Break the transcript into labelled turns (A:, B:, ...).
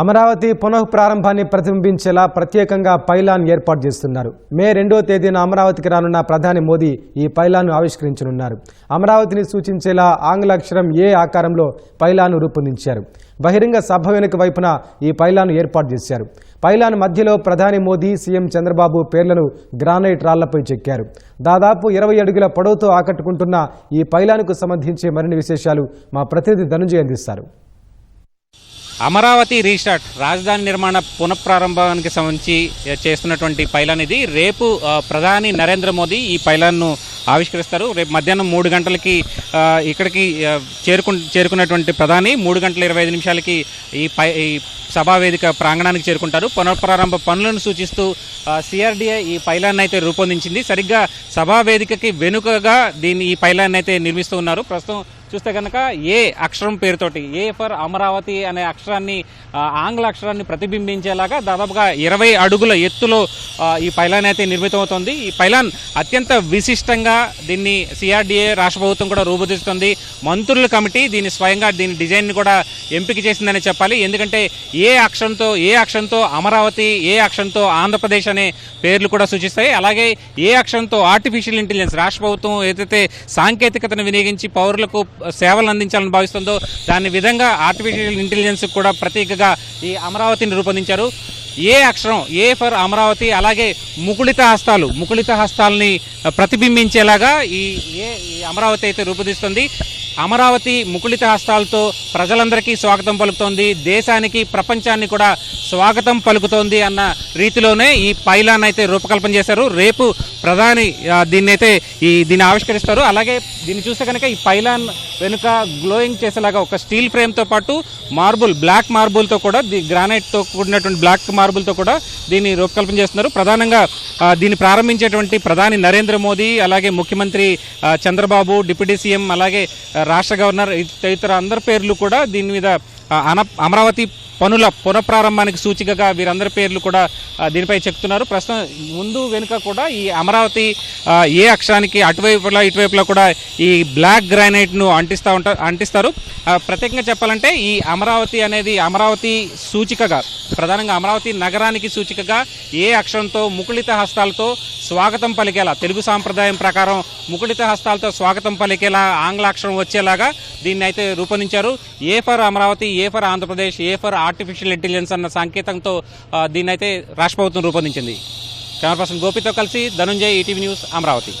A: అమరావతి పునః ప్రారంభాన్ని ప్రతిబింబించేలా ప్రత్యేకంగా పైలాన్ ఏర్పాటు చేస్తున్నారు. మే రెండో తేదీన అమరావతికి రానున్న ప్రధాని మోదీ ఈ పైలాన్ను ఆవిష్కరించనున్నారు. అమరావతిని సూచించేలా ఆంగ్ల అక్షరం ఏ ఆకారంలో పైలాను రూపొందించారు. బహిరంగ సభ వెనుక వైపున ఈ పైలాను ఏర్పాటు చేశారు. పైలాన్ మధ్యలో ప్రధాని మోదీ సీఎం చంద్రబాబు పేర్లను గ్రానైట్ రాళ్ళపై చెక్కారు. దాదాపు ఇరవై అడుగుల పొడవుతో ఆకట్టుకుంటున్న ఈ పైలానుకు సంబంధించి మరిన్ని విశేషాలు మా ప్రతినిధి ధనుంజయ్ అందిస్తారు.
B: అమరావతి రీస్టార్ట్ రాజధాని నిర్మాణ పునఃప్రారంభానికి సంబంధించి చేస్తున్నటువంటి పైలాన్ ఇది. రేపు ప్రధాని నరేంద్ర మోదీ ఈ పైలాన్ను ఆవిష్కరిస్తారు. రేపు మధ్యాహ్నం మూడు గంటలకి ఇక్కడికి చేరుకు చేరుకున్నటువంటి ప్రధాని మూడు గంటల ఇరవై ఐదు నిమిషాలకి ఈ పై సభావేదిక సభా వేదిక ప్రాంగణానికి చేరుకుంటారు. పునఃప్రారంభ పనులను సూచిస్తూ సిఆర్డీఏ ఈ పైలాన్ అయితే రూపొందించింది. సరిగ్గా సభా వేదికకి వెనుకగా దీన్ని ఈ పైలాన్ అయితే నిర్మిస్తూ ఉన్నారు. ప్రస్తుతం చూస్తే కనుక ఏ అక్షరం పేరుతోటి ఏ ఫర్ అమరావతి అనే అక్షరాన్ని ఆంగ్ల అక్షరాన్ని ప్రతిబింబించేలాగా దాదాపుగా ఇరవై అడుగుల ఎత్తులో ఈ పైలాన్ అయితే నిర్మితమవుతోంది. ఈ పైలాన్ అత్యంత విశిష్టంగా దీన్ని సిఆర్డీఏ రాష్ట్ర ప్రభుత్వం కూడా రూపొందిస్తుంది. మంత్రుల కమిటీ దీన్ని స్వయంగా దీని డిజైన్ కూడా ఎంపిక చేసిందని చెప్పాలి. ఎందుకంటే ఏ ఏ అక్షరంతో ఏ అక్షరంతో అమరావతి ఏ అక్షరంతో ఆంధ్రప్రదేశ్ అనే పేర్లు కూడా సూచిస్తాయి. అలాగే ఏ అక్షరంతో ఆర్టిఫిషియల్ ఇంటెలిజెన్స్ రాష్ట్ర ప్రభుత్వం ఏదైతే సాంకేతికతను వినియోగించి పౌరులకు సేవలు అందించాలని భావిస్తుందో దాని విధంగా ఆర్టిఫిషియల్ ఇంటెలిజెన్స్ కూడా ప్రత్యేకగా ఈ అమరావతిని రూపొందించారు. ఏ అక్షరం ఏ ఫర్ అమరావతి అలాగే ముకుళిత హస్తాలు ముకుళిత హస్తాలని ప్రతిబింబించేలాగా ఈ ఏ అమరావతి అయితే రూపొందిస్తుంది. అమరావతి ముకుళిత హస్తాలతో ప్రజలందరికీ స్వాగతం పలుకుతోంది. దేశానికి ప్రపంచాన్ని కూడా స్వాగతం పలుకుతోంది అన్న రీతిలోనే ఈ పైలాన్ అయితే రూపకల్పన చేశారు. రేపు ప్రధాని దీన్ని అయితే ఈ దీన్ని ఆవిష్కరిస్తారు. అలాగే దీన్ని చూస్తే కనుక ఈ పైలాన్ వెనుక గ్లోయింగ్ చేసేలాగా ఒక స్టీల్ ఫ్రేమ్తో పాటు మార్బుల్ బ్లాక్ మార్బుల్తో కూడా ది గ్రానైట్తో కూడినటువంటి బ్లాక్ మార్బుల్తో కూడా దీన్ని రూపకల్పన చేస్తున్నారు. ప్రధానంగా దీన్ని ప్రారంభించేటువంటి ప్రధాని నరేంద్ర మోదీ అలాగే ముఖ్యమంత్రి చంద్రబాబు డిప్యూటీ సీఎం అలాగే రాష్ట్ర గవర్నర్ తదితర అందరి పేర్లు కూడా దీని మీద అన అమరావతి పనుల పునఃప్రారంభానికి సూచికగా వీరందరి పేర్లు కూడా దీనిపై చెప్తున్నారు. ప్రస్తుతం ముందు వెనుక కూడా ఈ అమరావతి ఏ అక్షరానికి అటువైపులా ఇటువైపులా కూడా ఈ బ్లాక్ గ్రానైట్ను అంటిస్తూ ఉంటారు అంటిస్తారు. ప్రత్యేకంగా చెప్పాలంటే ఈ అమరావతి అనేది అమరావతి సూచికగా ప్రధానంగా అమరావతి నగరానికి సూచికగా ఏ అక్షరంతో ముకుళిత హస్తాలతో స్వాగతం పలికేలా. తెలుగు సాంప్రదాయం ప్రకారం ముకుళిత హస్తాలతో స్వాగతం పలికేలా ఆంగ్లాక్షరం వచ్చేలాగా దీన్ని అయితే రూపొందించారు. A for Amaravati A for Andhra Pradesh A for artificial intelligence అన్న సంకేతంతో దీన్ని అయితే రాష్ట్ర ప్రభుత్వం రూపొందించింది. కెమెరా పర్సన్ గోపితో కలిసి ధనుంజయ్ ఈటీవీ న్యూస్ అమరావతి.